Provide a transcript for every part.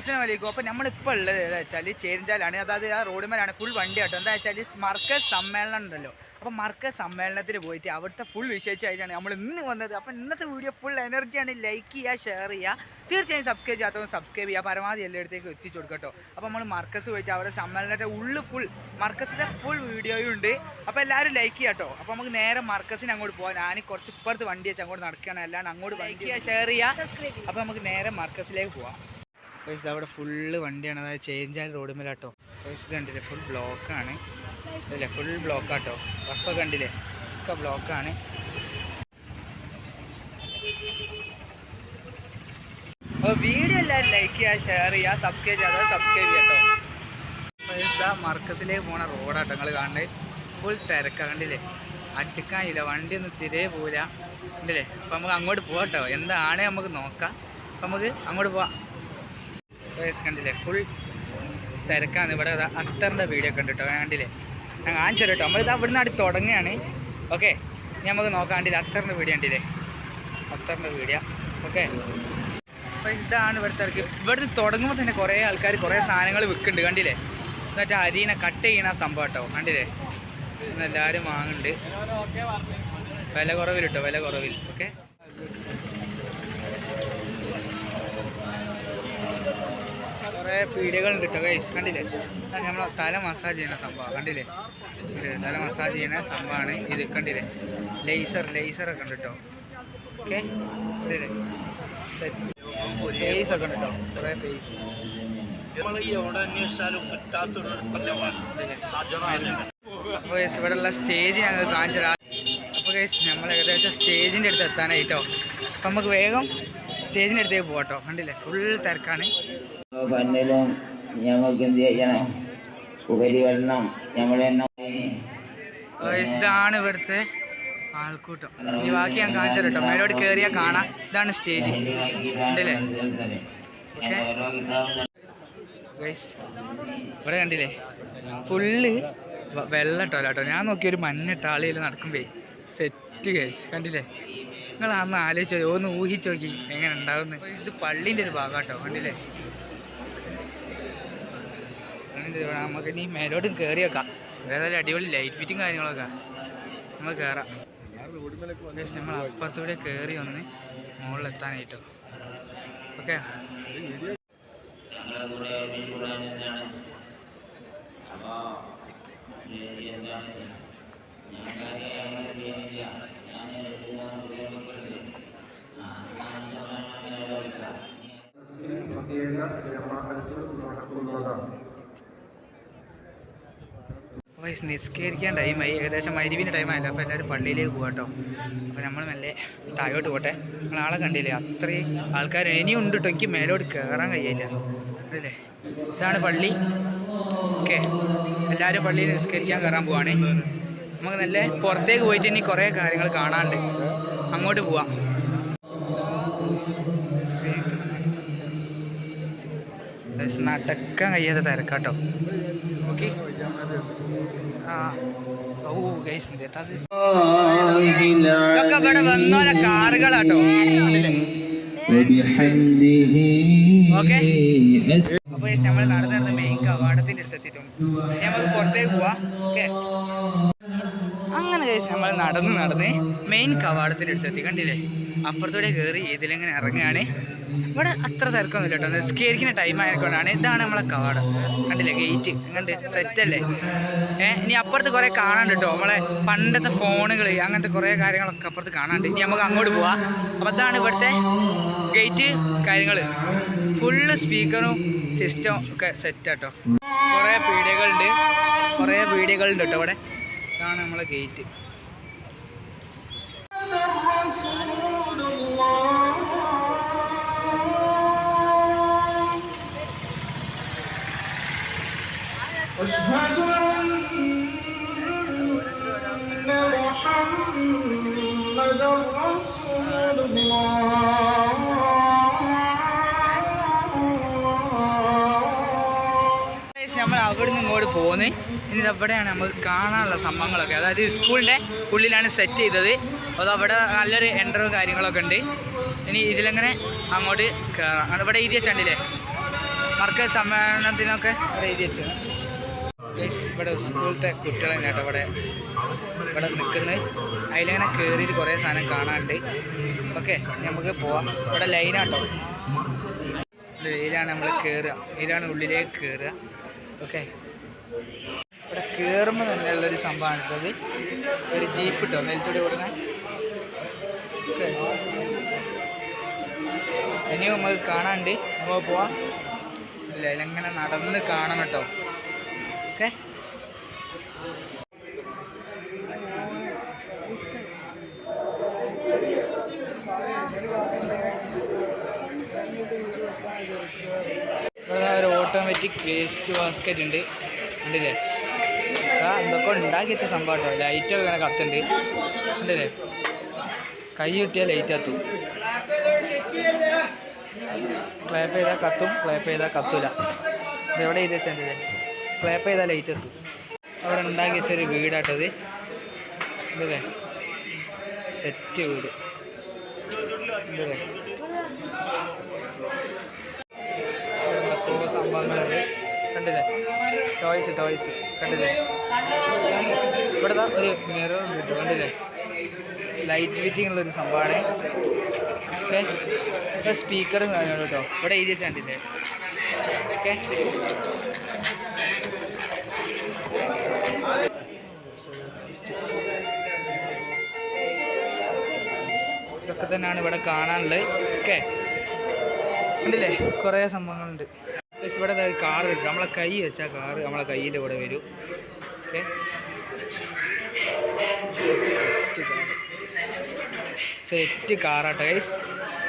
അസ്സലാമു അലൈക്കും അപ്പോൾ നമ്മളിപ്പോൾ ഉള്ളത് എന്താ വെച്ചാൽ ചേരിഞ്ചാലാണ്. അതായത് ആ റോഡ് മേലാണ് ഫുൾ വണ്ടി കേട്ടോ. എന്താ വെച്ചാൽ മർക്കസ് സമ്മേളനം ഉണ്ടല്ലോ. അപ്പോൾ മർക്കസ് സമ്മേളനത്തിൽ പോയിട്ട് അവിടുത്തെ ഫുൾ വിശേഷമായിട്ടാണ് നമ്മൾ ഇന്ന് വന്നത്. അപ്പോൾ ഇന്നത്തെ വീഡിയോ ഫുൾ എനർജിയാണ് ലൈക്ക് ചെയ്യുക ഷെയർ ചെയ്യുക. തീർച്ചയായും സബ്സ്ക്രൈബ് ചെയ്യാത്തവർ സബ്സ്ക്രൈബ് ചെയ്യുക. പരമാവധി എല്ലായിടത്തേക്ക് എത്തിച്ചു കൊടുക്കട്ടോ അപ്പോൾ നമ്മൾ മർക്കസ് പോയിട്ട് അവിടെ സമ്മേളനത്തെ ഉള്ളു ഫുൾ മർക്കസിന്റെ ഫുൾ വീഡിയോയും ഉണ്ട്. അപ്പോൾ എല്ലാവരും ലൈക്ക് ചെയ്യാട്ടോ കേട്ടോ. അപ്പോൾ നമുക്ക് നേരെ മർക്കസിന് അങ്ങോട്ട് പോകാം ഞാൻ കുറച്ച് ഇപ്പുറത്ത് വണ്ടി വെച്ച് അങ്ങോട്ട് നടക്കുകയാണ്. അല്ലാണ്ട് അങ്ങോട്ട് ലൈക്ക് ചെയ്യുക ഷെയർ ചെയ്യുക. അപ്പോൾ നമുക്ക് നേരെ മർക്കസിലേക്ക് പോവാം. ഇത് അവിടെ ഫുള്ള് വണ്ടിയാണ്. അതായത് ചേഞ്ചാൽ റോഡ് മേലാട്ടോ ഇത് കണ്ടില്ലേ ഫുൾ ബ്ലോക്കാണ് അല്ലേ ഫുൾ ബ്ലോക്കാട്ടോ ബസ്സൊക്കെ കണ്ടില്ലേ? ഒക്കെ ബ്ലോക്കാണ് അപ്പോൾ വീഡിയോ എല്ലാവരും ലൈക്ക് ചെയ്യുക ഷെയർ ചെയ്യുക സബ്സ്ക്രൈബ് ചെയ്യാതെ സബ്സ്ക്രൈബ് ഇതാ മർക്കത്തിലേക്ക് പോണ റോഡാട്ടോ നിങ്ങൾ കാണുന്നത്. ഫുൾ തിരക്കാണ് കണ്ടില്ലേ? അടുക്കാനില്ല വണ്ടി ഒന്നും തിരേ പോവില്ല. കണ്ടില്ലേ? അപ്പം നമുക്ക് അങ്ങോട്ട് പോകട്ടോ എന്താണ് നമുക്ക് നോക്കാം. അപ്പം നമുക്ക് അങ്ങോട്ട് പോവാം. ഗൈസ് കണ്ടില്ലേ? ഫുൾ തിരക്കാണ്. ഇവിടെ അത്തറിന്റെ വീഡിയോ കണ്ടിട്ടോ കണ്ടില്ലേ? ഞാൻ കാണിച്ചു കേട്ടോ നമ്മളിത് അവിടെ നിന്ന് തുടങ്ങുകയാണ്. ഓക്കെ ഇനി നമുക്ക് നോക്കാം. കണ്ടില്ലേ? അത്തറിന്റെ വീഡിയോ കണ്ടില്ലേ? അത്തറിന്റെ വീഡിയോ ഓക്കെ അപ്പോൾ ഇതാണ് ഇവിടുത്തെ ഇറക്കി ഇവിടുന്ന് തുടങ്ങുമ്പോൾ തന്നെ കുറേ ആൾക്കാർ കുറേ സാധനങ്ങൾ വിൽക്കുന്നുണ്ട്. കണ്ടില്ലേ? എന്നിട്ട് അരീനെ കട്ട് ചെയ്യണ സംഭവം കേട്ടോ കണ്ടില്ലേ? എല്ലാവരും വാങ്ങുന്നുണ്ട്. വില കുറവിൽ കേട്ടോ വില കുറവിൽ. ഓക്കെ പീടികകളുണ്ട് കേട്ടോ ഗൈസ് കണ്ടില്ലേ? നമ്മൾ തല മസാജ് ചെയ്യുന്ന സംഭവം. കണ്ടില്ലേ? തല മസാജ് ചെയ്യുന്ന സംഭവമാണ് ഇത്. കണ്ടില്ലേ? ലേസർ ലേസറൊക്കെ ഉണ്ട് കേട്ടോ. ഓക്കെ കണ്ടില്ലേ? ഫേസ് ഒക്കെ ഉണ്ട് കേട്ടോ. കുറേ ഫേസ് നമ്മൾ എവിടെ അന്വേഷിച്ചാലും കിട്ടാത്തൊരു അപ്പോൾ ഇവിടെയുള്ള സ്റ്റേജ് ഞങ്ങൾ കാണിച്ചു തരാം അപ്പോൾ കേസ് നമ്മൾ ഏകദേശം സ്റ്റേജിന്റെ അടുത്ത് എത്താനായിട്ടോ അപ്പം നമുക്ക് വേഗം സ്റ്റേജിന്റെ അടുത്തേക്ക് പോകാട്ടോ കണ്ടില്ലേ? ഫുൾ തിരക്കാണ്. പന്നലും ഞമ്മക്ക് എന്ത് ചെയ്യണം? ഉപരിവെള്ളം ഞമ്മൾ ഇതാണ് ഇവിടുത്തെ ആൾക്കൂട്ടം. ഇനി ബാക്കി ഞാൻ കാണിച്ചു മേലോട് കേട്ടോ. മേലോട്ട് കയറിയാൽ കാണാം. ഇതാണ് സ്റ്റേജ്. ഉണ്ടല്ലേ? ഇവിടെ കണ്ടില്ലേ? ഫുള്ള് വെള്ളം ഇട്ടോ കേട്ടോ ഞാൻ നോക്കി ഒരു മഞ്ഞ ടാളിയിൽ നടക്കുമ്പേ സെറ്റ് കേസ് കണ്ടില്ലേ? നിങ്ങൾ അന്ന് ആലോചിച്ചോ ഒന്ന് ഊഹിച്ചോക്കി എങ്ങനെ ഉണ്ടാവുന്നത് ഇത് പള്ളീന്റെ ഒരു ഭാഗം കേട്ടോ കണ്ടില്ലേ? ഭാഗം. നമുക്ക് ഇനി മേലോട്ട് കയറി വെക്കാം ഏതായാലും അടിപൊളി ലൈറ്റ് ഫിറ്റും കാര്യങ്ങളൊക്കെ നമ്മൾ കയറാം നമ്മൾ അപ്പുറത്തൂടെ കയറി വന്ന് മുകളിലെത്താനായിട്ട് ഓക്കെ ഒരുമിച്ചുകൂടാൻ എന്നാണ് അപ്പോ ഇത് എന്താണ് ഞങ്ങൾക്കറിയാം നമ്മളെ ചെയ്യുന്നില്ല ഞാൻ പുതിയ മക്കളുണ്ട് ആ ഞാൻ മനസ്സിലാക്കാം പ്രത്യേക ജമാഅത്ത് നടക്കുന്നതാണ് വയസ്സ് നിസ്കരിക്കാൻ ടൈമായി ഏകദേശം മരുവിന്റെ ടൈമായല്ലോ അപ്പോൾ എല്ലാവരും പള്ളിയിലേക്ക് പോകാം കേട്ടോ അപ്പോൾ നമ്മൾ മെല്ലെ താഴോട്ട് പോട്ടെ. നിങ്ങൾ ആളെ കണ്ടില്ലേ? അത്രയും ആൾക്കാർ ഇനിയും ഉണ്ട് കേട്ടോ എനിക്ക് മേലോട്ട് കയറാൻ കഴിയില്ല അല്ലേ ഇതാണ് പള്ളി. ഓക്കെ. എല്ലാവരും പള്ളിയിൽ നിസ്കരിക്കാൻ കയറാൻ പോവാണേ. നമുക്ക് നല്ല പുറത്തേക്ക് പോയിട്ട് ഇനി കുറേ കാര്യങ്ങൾ കാണാണ്ട് അങ്ങോട്ട് പോവാം. നടക്കാൻ കഴിയാത്ത തിരക്കാട്ടോ. ഓക്കെ ആ. ഓ ഗൈസ് ഇവിടെ വന്നോലെ കാറുകളാട്ടോ? ഓക്കെ അപ്പൊ നമ്മൾ നടന്ന് നടന്ന് മെയിൻ കവാടത്തിന്റെ അടുത്ത് എത്തിയിട്ടുണ്ട് ഇനി നമുക്ക് പുറത്തേക്ക് പോവാം. അങ്ങനെ കഴിച്ച് നമ്മൾ നടന്ന് നടന്ന് മെയിൻ കവാടത്തിന്റെ അടുത്തെത്തി കണ്ടില്ലേ? അപ്പുറത്തൂടെ കയറി ഇതിലെങ്ങനെ ഇറങ്ങുകയാണ്. ഇവിടെ അത്ര തിരക്കൊന്നുമില്ല കേട്ടോ. നിസ്കരിക്കുന്ന ടൈം ആയതുകൊണ്ടാണ്. ഇതാണ് നമ്മളെ കവാടം കണ്ടില്ലേ? ഗേറ്റ് എങ്ങനെ സെറ്റല്ലേ ഏഹ് ഇനി അപ്പുറത്ത് കുറേ കാണാണ്ട് കേട്ടോ. നമ്മളെ പണ്ടത്തെ ഫോണുകൾ അങ്ങനത്തെ കുറേ കാര്യങ്ങളൊക്കെ അപ്പുറത്ത് കാണാണ്ട് ഇനി നമുക്ക് അങ്ങോട്ട് പോവാം. അപ്പോൾ അതാണ് ഇവിടുത്തെ ഗേറ്റ് കാര്യങ്ങൾ ഫുള്ള് സ്പീക്കറും സിസ്റ്റം ഒക്കെ സെറ്റ് കേട്ടോ. കുറേ പീഡിയകളുണ്ട് കുറേ പീഡിയകളുണ്ട് കേട്ടോ ഇവിടെ. ഇതാണ് നമ്മളെ ഗേറ്റ് أشهد أن محمدا رسول الله നമ്മൾ അവിടെ നിന്ന് ഇങ്ങോട്ട് പോന്ന് ഇനി അവിടെയാണ് നമുക്ക് കാണാനുള്ള സംഭവങ്ങളൊക്കെ അതായത് സ്കൂളിൻ്റെ ഉള്ളിലാണ് സെറ്റ് ചെയ്തത് അത് അവിടെ നല്ലൊരു എൻട്രവും കാര്യങ്ങളൊക്കെ ഉണ്ട് ഇനി ഇതിലെങ്ങനെ അങ്ങോട്ട് കയറാം അവിടെ എഴുതി വെച്ചിട്ടില്ലേ മർക്ക സമ്മേളനത്തിനൊക്കെ ഇവിടെ എഴുതി വെച്ചു ഗൈസ് ഇവിടെ സ്കൂളത്തെ കുട്ടികളെ കേട്ടോ ഇവിടെ ഇവിടെ നിൽക്കുന്നത് അതിലിങ്ങനെ കയറിയിട്ട് കുറേ സാധനം കാണാനുണ്ട്. ഓക്കെ നമുക്ക് പോവാം. ഇവിടെ ലൈനാട്ടോ ഇതിലാണ് നമ്മൾ കയറുക ഇതിലാണ് ഉള്ളിലേക്ക് കയറുക ഓക്കെ. ഇവിടെ കയറുമ്പോൾ തന്നെ ഉള്ളൊരു സംഭവമാണ് ഇത്. ഒരു ജീപ്പ് ഇട്ടോ നെൽത്തൂടെ ഓടുന്ന. ഇനിയും നമുക്ക് കാണാണ്ട് നമുക്ക് പോവാം. ഇല്ല ഇതിലെങ്ങനെ നടന്ന് കാണണം കേട്ടോ ഇവിടെ ഒരു ഓട്ടോമാറ്റിക് വേസ്റ്റ് ബാസ്ക്കറ്റ് ഉണ്ട്. ഉണ്ടല്ലേ ആ എന്തൊക്കെ ഉണ്ടാക്കിയ സംഭവം കേട്ടോ. ലൈറ്റൊക്കെ ഇങ്ങനെ കത്തുണ്ട് ഉണ്ടല്ലേ കൈ കിട്ടിയാൽ ലൈറ്റ് കത്തും. ക്ലാപ്പ് ചെയ്താൽ കത്തും ക്ലാപ്പ് ചെയ്താൽ കത്തൂല. എവിടെ ചെയ്ത് വെച്ചിട്ടുണ്ടല്ലേ ക്ലാപ്പ് ചെയ്താൽ ലൈറ്റ് എത്തും. അവിടെ ഉണ്ടാക്കി വെച്ചൊരു വീടാട്ടത് ഇതല്ലേ സെറ്റ് വീട്. സംഭവങ്ങളുണ്ട്. കണ്ടില്ലേ? ടോയ്സ് ടോയ്സ് കണ്ടില്ലേ? ഇവിടെ ഒരു മിറർ ഉണ്ട് കണ്ടില്ലേ? ലൈറ്റ് ഫിറ്റിംഗ് ഉള്ളൊരു സംഭവമാണ്. ഓക്കെ. കാര്യങ്ങളും കേട്ടോ. ഇവിടെ എഴുതി വെച്ചാണ്ടില്ലേ ഓക്കെ. ഇതൊക്കെ തന്നെയാണ് ഇവിടെ കാണാനുള്ളത്. ഓക്കെ. ഉണ്ടല്ലേ കുറേ സംഭവങ്ങളുണ്ട്. പ്ലസ് ഇവിടെ ഒരു കാറ് കിട്ടും നമ്മളെ കൈ വെച്ചാൽ കാറ് നമ്മളെ കയ്യിന്റെ കൂടെ വരും. ഓക്കെ. സെറ്റ് കാറാട്ടോ ഗൈസ്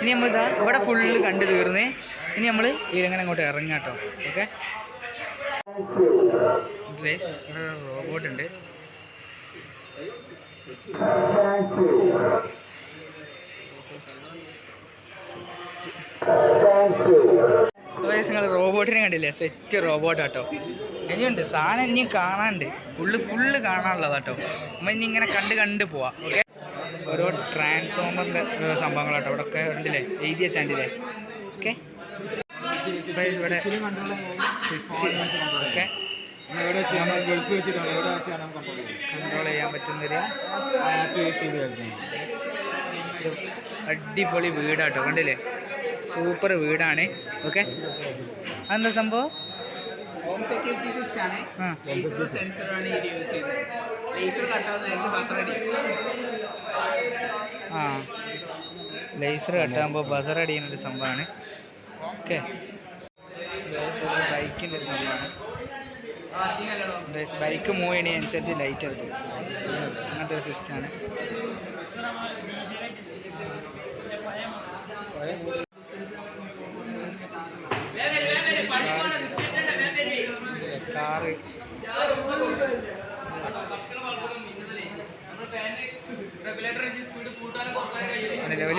ഇനി നമ്മൾ ഇതാ ഇവിടെ ഫുള്ള് കണ്ടു തീർന്നേ. ഇനി നമ്മൾ ഇതിലെങ്ങനെ അങ്ങോട്ട് ഇറങ്ങാട്ടോ ഓക്കെ. ഗൈസ് ഇവിടെ റോബോട്ട് നിങ്ങൾ റോബോട്ടിനെ കണ്ടില്ലേ? സെറ്റ് റോബോട്ടാട്ടോ. ഇനിയുണ്ട് സാധനം ഇനിയും കാണാണ്ട് ഉള്ളു ഫുള്ള് കാണാനുള്ളതാട്ടോ. നമ്മൾ ഇനി ഇങ്ങനെ കണ്ട് കണ്ട് പോവാം ഓക്കെ ഓരോ ട്രാൻസ്ഫോമറിന്റെ സംഭവങ്ങളാട്ടോ. ഇവിടെ ഒക്കെ ഉണ്ടല്ലേ? എഴുതി വെച്ചാണ്ടില്ലേ? ഓക്കെ ഇവിടെ സ്വിച്ച് കൺട്രോൾ ചെയ്യാൻ പറ്റുന്നൊരു അടിപൊളി വീടാട്ടോ കണ്ടില്ലേ? സൂപ്പർ വീടാണ്. ഓക്കെ. അതെന്താ സംഭവം? ഹോം സെക്യൂരിറ്റി സിസ്റ്റം ആണ്. സെൻസറാണ് യൂസ് ചെയ്യുന്നത്. ലേസർ ആ. ലേസർ കട്ടാകുമ്പോൾ ബസർ അടിയുന്ന ഒരു സംഭവമാണ്. ഓക്കെ. ബൈക്കിന്റെ ഒരു സംഭവമാണ്. ബൈക്ക് മൂവ് ചെയ്യണതിനനുസരിച്ച് ലൈറ്റ് എത്തും. അങ്ങനത്തെ ഒരു സിസ്റ്റമാണ് കാറ് അങ്ങനെ ലെവൽ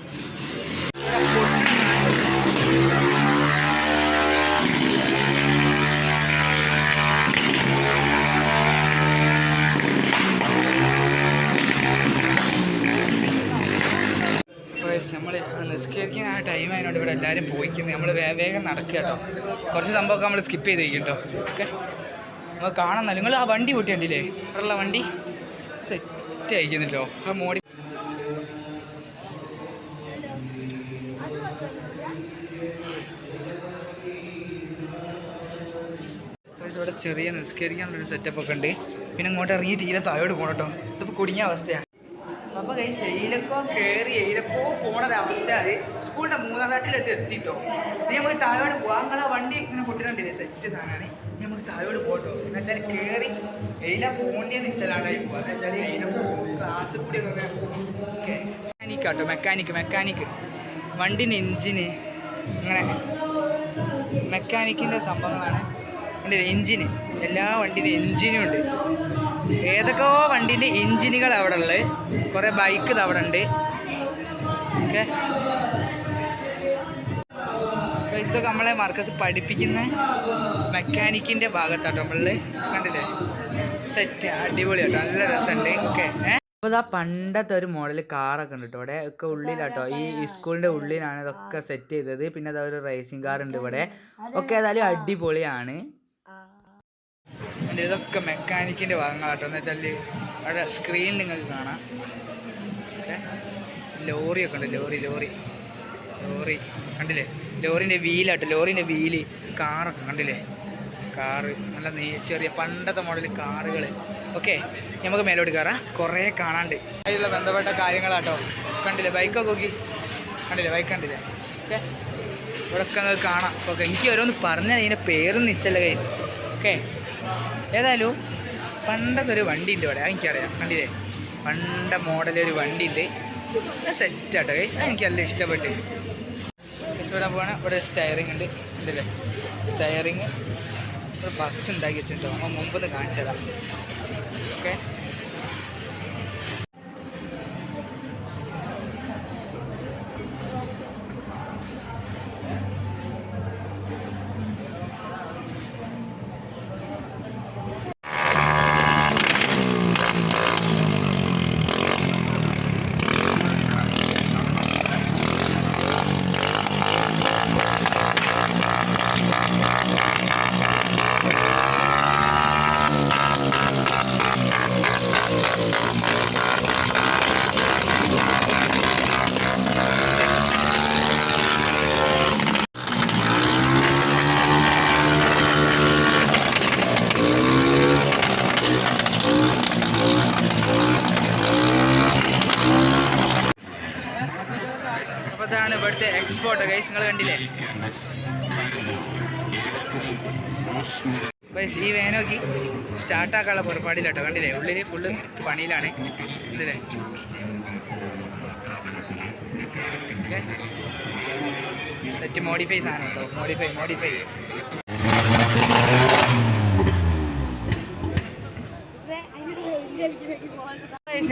നമ്മൾ നിസ്കരിക്കാൻ ആ ടൈം ആയതുകൊണ്ട് ഇവിടെ എല്ലാവരും പോയിക്കുന്നത് നമ്മൾ വേഗം നടക്കുക കേട്ടോ. കുറച്ച് സംഭവമൊക്കെ നമ്മൾ സ്കിപ്പ് ചെയ്ത് വയ്ക്കും കേട്ടോ. ഓക്കെ? നമ്മൾ കാണുന്നല്ലോ. നിങ്ങൾ ആ വണ്ടി പൊട്ടിയണ്ടില്ലേ? ഇവിടെയുള്ള വണ്ടി. സെറ്റ് അയക്കുന്നില്ലോ ആ മോഡി ഇവിടെ ചെറിയ നിസ്കരിക്കാനുള്ളൊരു സെറ്റപ്പ് ഒക്കെ ഉണ്ട്. പിന്നെ ഇങ്ങോട്ട് ഇറങ്ങി തീരെ തായോട് പോകണം കേട്ടോ. ഇതിപ്പോൾ കുടുങ്ങിയ അവസ്ഥയാണ് അപ്പോൾ കൈ എയിലക്കോ കയറി എയിലക്കോ പോണ ഒരു അത് സ്കൂളിന്റെ മൂന്നാം നാട്ടിലെത്തി എത്തിട്ടോ. ഇനി നമുക്ക് താഴോട്ട് പോകാം നിങ്ങൾ ആ വണ്ടി ഇങ്ങനെ പൊട്ടിട്ടുണ്ടില്ലേ സെറ്റ് സാധനമാണ് ഇനി നമുക്ക് താഴോട്ട് പോകട്ടോ എന്ന് വെച്ചാൽ കയറി എയില പോണ്ടിയെന്ന് വെച്ചാലാണ്ടായി പോവാ. എന്ന് വെച്ചാൽ എയില ക്ലാസ് കൂടി മെക്കാനിക് ആട്ടോ. മെക്കാനിക് മെക്കാനിക് വണ്ടിന്റെ എഞ്ചിന് അങ്ങനെ മെക്കാനിക്കിന്റെ സംഭവങ്ങളാണ്. എന്റെ എഞ്ചിന് എല്ലാ വണ്ടീന്റെ എഞ്ചിനും ഉണ്ട്. ഏതൊക്കെയോ വണ്ടീന്റെ എഞ്ചിനുകൾ അവിടെ ഉള്ളത്. കുറേ ബൈക്ക് അവിടെ ഉണ്ട്. ഓക്കെ. ഇതൊക്കെ നമ്മളെ മാർക്കസ് പഠിപ്പിക്കുന്ന മെക്കാനിക്കിന്റെ ഭാഗത്താട്ടോ നമ്മളിൽ കണ്ടില്ലേ? സെറ്റ് അടിപൊളി കേട്ടോ. നല്ല രസമുണ്ട്. ഓക്കെ. അപ്പോൾ ഇതാ പണ്ടത്തെ ഒരു മോഡൽ കാറൊക്കെ ഉണ്ട് കേട്ടോ. ഇവിടെ ഒക്കെ ഉള്ളിലാട്ടോ. ഈ സ്കൂളിന്റെ ഉള്ളിലാണ് ഇതൊക്കെ സെറ്റ് ചെയ്തത്. പിന്നെ അതൊരു റേസിംഗ് കാർ ഉണ്ട് ഇവിടെ. ഒക്കെ ഏതായാലും അടിപൊളിയാണ്. അതിന്റെ ഇതൊക്കെ മെക്കാനിക്കിന്റെ ഭാഗങ്ങളാട്ടോ. എന്ന് വെച്ചാൽ അവിടെ സ്ക്രീനിൽ നിങ്ങൾക്ക് കാണാം. ഓക്കെ. ലോറിയൊക്കെ ഉണ്ട്. Lorry lorry. ലോറി. കണ്ടില്ലേ? ലോറിന്റെ വീലാട്ടോ. ലോറിന്റെ വീൽ. കാറൊക്കെ കണ്ടില്ലേ? കാറ്. നല്ല നീ ചെറിയ പണ്ടത്തെ മോഡൽ കാറുകൾ ഓക്കെ. നമുക്ക് മേലോട്ട് കയറാം കുറേ കാണാണ്ട്. അതിലുള്ള ബന്ധപ്പെട്ട കാര്യങ്ങളാട്ടോ. കണ്ടില്ലേ? ബൈക്കൊക്കെ നോക്കി. കണ്ടില്ലേ? ബൈക്ക് കണ്ടില്ലേ? ഓക്കെ. ഇവിടെ ഒക്കെ നിങ്ങൾക്ക് കാണാം. ഓക്കെ. എനിക്ക് ഓരോന്ന് പറഞ്ഞാൽ ഇതിന്റെ പേരൊന്നും നിച്ചല്ല കൈസ് ഓക്കെ. ഏതായാലും പണ്ടത്തെ ഒരു വണ്ടി ഉണ്ട് ഇവിടെ എനിക്കറിയാം. കണ്ടില്ലേ? പണ്ട മോഡലൊരു വണ്ടി ഉണ്ട് സെറ്റാട്ടോ കേസ് എനിക്ക് നല്ല ഇഷ്ടപ്പെട്ടു. കൈസ് ഇവിടെ പോകണം ഇവിടെ സ്റ്റയറിംഗ് ഉണ്ട്. ഉണ്ടല്ലേ സ്റ്റയറിങ് ഒരു ബസ് ഉണ്ടാക്കി വെച്ചിട്ടുണ്ടോ. നമ്മൾ മുമ്പ് ഒന്ന് കാണിച്ചതാ. ഓക്കെ ഗൈസ് നിങ്ങൾ കണ്ടില്ലേ? ഗൈസ് ഈ വേന നോക്കി സ്റ്റാർട്ടാക്കാനുള്ള പുറപ്പാടില്ലാട്ടോ കണ്ടില്ലേ? ഉള്ളിൽ ഫുള്ള് പണിയിലാണ്. കണ്ടില്ലേ സെറ്റ് മോഡിഫൈ സാധനം കേട്ടോ. മോഡിഫൈ മോഡിഫൈ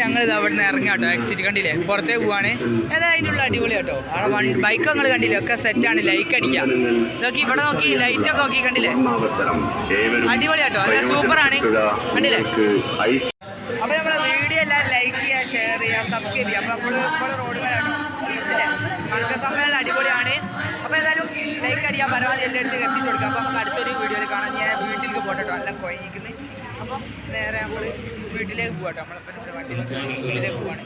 ഞങ്ങൾ ഇത് അവിടെ നിന്ന് ഇറങ്ങി കേട്ടോ എക്സിറ്റ് കണ്ടില്ലേ? പുറത്തേക്ക് പോവാണ്. ഏതാ അതിന്റെ ഉള്ള അടിപൊളി കേട്ടോ. അവിടെ വണ്ടി ബൈക്ക് നിങ്ങൾ കണ്ടില്ലേ? ഒക്കെ സെറ്റാണ് ലൈക്ക് അടിക്കാം നോക്കി ഇവിടെ നോക്കി ലൈറ്റ് ഒക്കെ നോക്കി കണ്ടില്ലേ? അടിപൊളി കേട്ടോ അല്ല സൂപ്പറാണ് കണ്ടില്ലേ? അപ്പോൾ നമ്മളെ വീഡിയോ എല്ലാം ലൈക്ക് ചെയ്യുക ഷെയർ ചെയ്യുക സബ്സ്ക്രൈബ് ചെയ്യുക. അപ്പോൾ നമ്മൾ ഇപ്പോൾ റോഡ് മേലാണോ അടിപൊളിയാണ്. അപ്പോൾ ഏതായാലും ലൈക്ക് അടിയാൽ പരമാവധി എന്റെ അടുത്ത് എത്തിച്ചു കൊടുക്കുക. അപ്പോൾ നമുക്ക് അടുത്തൊരു വീഡിയോയിൽ കാണാം. ഞാൻ വീട്ടിലേക്ക് പോട്ടെ കേട്ടോ. എല്ലാം കുഴങ്ങിക്കുന്നത് അപ്പം നേരെ നമ്മൾ വീട്ടിലേക്ക് പോകാട്ടോ നമ്മളെ വണ്ടി വീട്ടിലേക്ക് പോവാണ്.